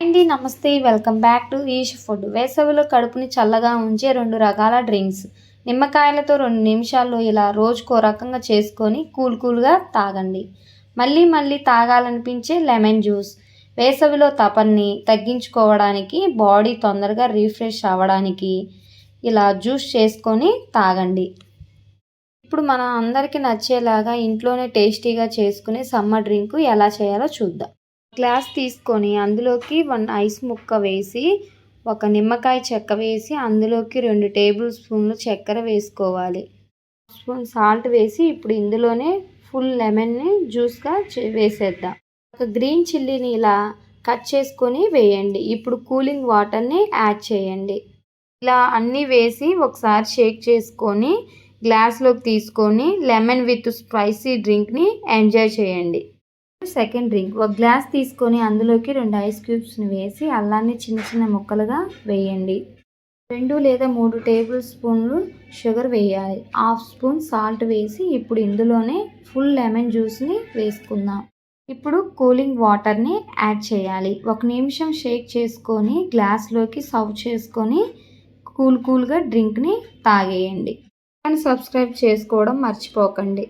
అండి నమస్తే. Welcome back to ఈష్ ఫుడ్. వేసవిలో కడుపుని చల్లగా ఉంచే రెండు రకాల డ్రింక్స్. నిమ్మకాయలతో రెండు నిమిషాల్లో ఇలా రోజుకో రకంగా చేసుకొని కూల్ కూల్గా తాగండి. మళ్ళీ మళ్ళీ తాగాలనిపించే లెమన్ జ్యూస్. వేసవిలో తపన్ని తగ్గించుకోవడానికి బాడీ తొందరగా రీఫ్రెష్ అవ్వడానికి ఇలా జ్యూస్ చేసుకొని తాగండి. ఇప్పుడు మన అందరికీ నచ్చేలాగా ఇంట్లోనే టేస్టీగా చేసుకునే సమ్మర్ డ్రింక్ ఎలా చేయాలో చూద్దాం. గ్లాస్ తీసుకొని అందులోకి వన్ ఐస్ ముక్క వేసి ఒక నిమ్మకాయ చెక్క వేసి అందులోకి రెండు టేబుల్ స్పూన్లు చక్కెర వేసుకోవాలి. స్పూన్ సాల్ట్ వేసి ఇప్పుడు ఇందులోనే ఫుల్ లెమన్ని జ్యూస్గా వేసేద్దాం. ఒక గ్రీన్ చిల్లీని ఇలా కట్ చేసుకొని వేయండి. ఇప్పుడు కూలింగ్ వాటర్ని యాడ్ చేయండి. ఇలా అన్నీ వేసి ఒకసారి షేక్ చేసుకొని గ్లాస్లోకి తీసుకొని లెమన్ విత్ స్పైసీ డ్రింక్ని ఎంజాయ్ చేయండి. సెకండ్ డ్రింక్ ఒక గ్లాస్ తీసుకొని అందులోకి రెండు ఐస్ క్యూబ్స్ని వేసి అల్లాన్ని చిన్న చిన్న ముక్కలుగా వేయండి. రెండు లేదా మూడు టేబుల్ స్పూన్లు షుగర్ వేయాలి. హాఫ్ స్పూన్ సాల్ట్ వేసి ఇప్పుడు ఇందులోనే ఫుల్ లెమన్ జ్యూస్ని వేసుకుందాం. ఇప్పుడు కూలింగ్ వాటర్ని యాడ్ చేయాలి. ఒక నిమిషం షేక్ చేసుకొని గ్లాస్లోకి సర్వ్ చేసుకొని కూల్ కూల్గా డ్రింక్ని తాగేయండి. అండ్ సబ్స్క్రైబ్ చేసుకోవడం మర్చిపోకండి.